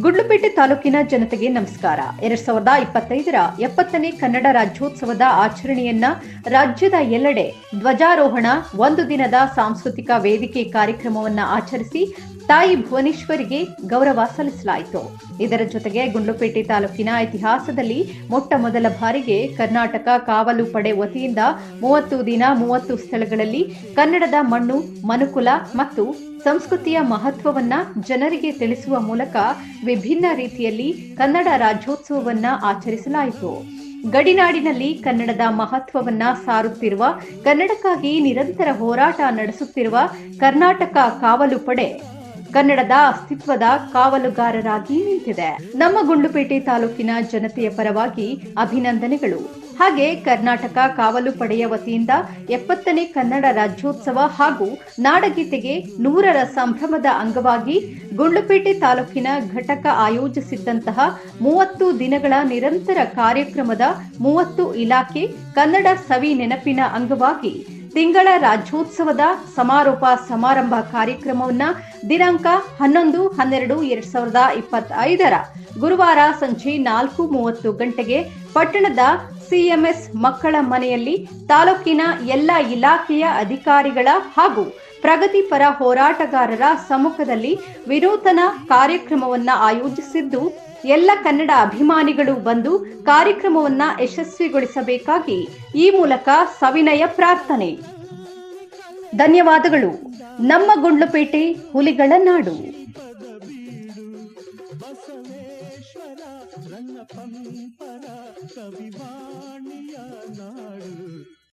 ಗುಡ್ಲುಪೇಟೆ ತಾಲೂಕಿನ ಜನತೆಗೆ ನಮಸ್ಕಾರ. ಎರಡ್ ಸಾವಿರದ ಇಪ್ಪತ್ತೈದರ ಎಪ್ಪತ್ತನೇ ಕನ್ನಡ ರಾಜ್ಯೋತ್ಸವದ ಆಚರಣೆಯನ್ನ ರಾಜ್ಯದ ಎಲ್ಲೆಡೆ ಧ್ವಜಾರೋಹಣ, ಒಂದು ದಿನದ ಸಾಂಸ್ಕೃತಿಕ ವೇದಿಕೆ ಕಾರ್ಯಕ್ರಮವನ್ನ ಆಚರಿಸಿ ತಾಯಿ ಭುವನೇಶ್ವರಿಗೆ ಗೌರವ ಸಲ್ಲಿಸಲಾಯಿತು. ಇದರ ಜೊತೆಗೆ ಗುಂಡ್ಲುಪೇಟೆ ತಾಲೂಕಿನ ಇತಿಹಾಸದಲ್ಲಿ ಮೊಟ್ಟ ಮೊದಲ ಬಾರಿಗೆ ಕರ್ನಾಟಕ ಕಾವಲು ಪಡೆ ವತಿಯಿಂದ ಮೂವತ್ತು ದಿನ ಮೂವತ್ತು ಸ್ಥಳಗಳಲ್ಲಿ ಕನ್ನಡದ ಮಣ್ಣು, ಮನುಕುಲ ಮತ್ತು ಸಂಸ್ಕೃತಿಯ ಮಹತ್ವವನ್ನ ಜನರಿಗೆ ತಿಳಿಸುವ ಮೂಲಕ ವಿಭಿನ್ನ ರೀತಿಯಲ್ಲಿ ಕನ್ನಡ ರಾಜ್ಯೋತ್ಸವವನ್ನ ಆಚರಿಸಲಾಯಿತು. ಗಡಿನಾಡಿನಲ್ಲಿ ಕನ್ನಡದ ಮಹತ್ವವನ್ನ ಸಾರುತ್ತಿರುವ, ಕನ್ನಡಕ್ಕಾಗಿ ನಿರಂತರ ಹೋರಾಟ ನಡೆಸುತ್ತಿರುವ ಕರ್ನಾಟಕ ಕಾವಲು ಪಡೆ, ಕನ್ನಡದ ಅಸ್ತಿತ್ವದ ಕಾವಲುಗಾರರಾಗಿ ನಿಂತಿದೆ. ನಮ್ಮ ಗುಂಡ್ಲುಪೇಟೆ ತಾಲೂಕಿನ ಜನತೆಯ ಪರವಾಗಿ ಅಭಿನಂದನೆಗಳು. ಹಾಗೆ ಕರ್ನಾಟಕ ಕಾವಲು ಪಡೆಯ ವತಿಯಿಂದ ಎಪ್ಪತ್ತನೇ ಕನ್ನಡ ರಾಜ್ಯೋತ್ಸವ ಹಾಗೂ ನಾಡಗೀತೆಗೆ ನೂರರ ಸಂಭ್ರಮದ ಅಂಗವಾಗಿ ಗುಂಡ್ಲುಪೇಟೆ ತಾಲೂಕಿನ ಘಟಕ ಆಯೋಜಿಸಿದ್ದಂತಹ ಮೂವತ್ತು ದಿನಗಳ ನಿರಂತರ ಕಾರ್ಯಕ್ರಮದ ಮೂವತ್ತು ಇಲಾಖೆ ಕನ್ನಡ ಸವಿ ನೆನಪಿನ ಅಂಗವಾಗಿ ತಿಂಗಳ ರಾಜ್ಯೋತ್ಸವದ ಸಮಾರೋಪ ಸಮಾರಂಭ ಕಾರ್ಯಕ್ರಮವನ್ನ ದಿನಾಂಕ ಹನ್ನೊಂದು, ಹನ್ನೆರಡು, ಎರಡ್ ಸಾವಿರದ ಇಪ್ಪತ್ತೈದರ ಗುರುವಾರ ಸಂಜೆ ನಾಲ್ಕು ಮೂವತ್ತು ಗಂಟೆಗೆ ಪಟ್ಟಣದ ಸಿಎಂಎಸ್ ಮಕ್ಕಳ ಮನೆಯಲ್ಲಿ ತಾಲೂಕಿನ ಎಲ್ಲ ಇಲಾಖೆಯ ಅಧಿಕಾರಿಗಳ ಹಾಗೂ ಪ್ರಗತಿಪರ ಹೋರಾಟಗಾರರ ಸಮ್ಮುಖದಲ್ಲಿ ವಿನೂತನ ಕಾರ್ಯಕ್ರಮವನ್ನ ಆಯೋಜಿಸಿದ್ದು, ಎಲ್ಲ ಕನ್ನಡ ಅಭಿಮಾನಿಗಳು ಬಂದು ಕಾರ್ಯಕ್ರಮವನ್ನ ಯಶಸ್ವಿಗೊಳಿಸಬೇಕಾಗಿ ಈ ಮೂಲಕ ಸವಿನಯ ಪ್ರಾರ್ಥನೆ. ಧನ್ಯವಾದಗಳು. ನಮ್ಮ ಗುಂಡ್ಲುಪೇಟೆ ಹುಲಿಗಳ ನಾಡು. రంగేశ్వర రంగ పంపర కవివాణియ నాడు.